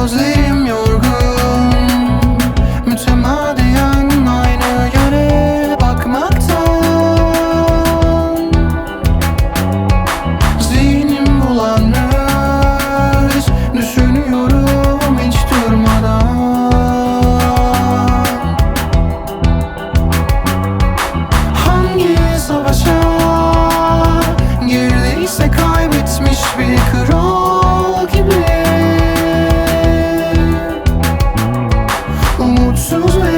closely. sus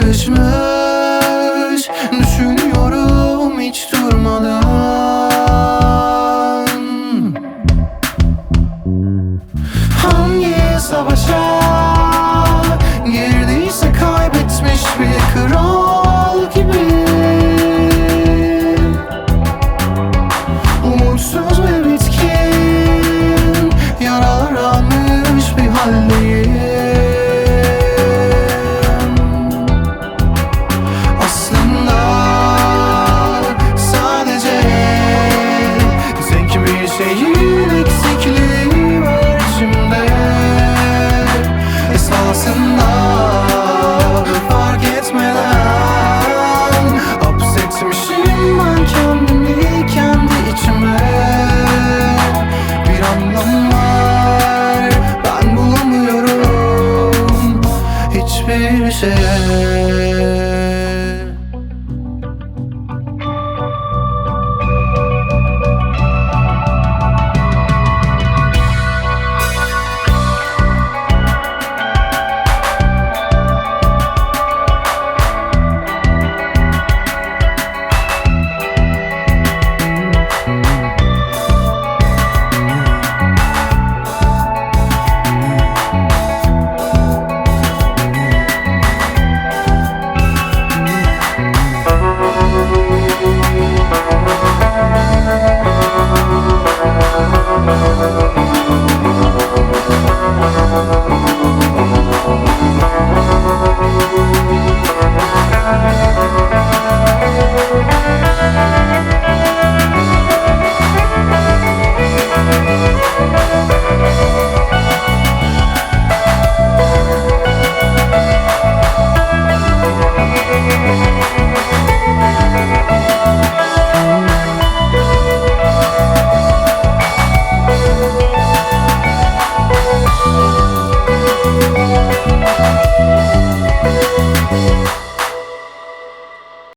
karışmış. Düşünüyorum hiç durmadan. Hangi savaşa girdiyse kaybetmiş bir kral.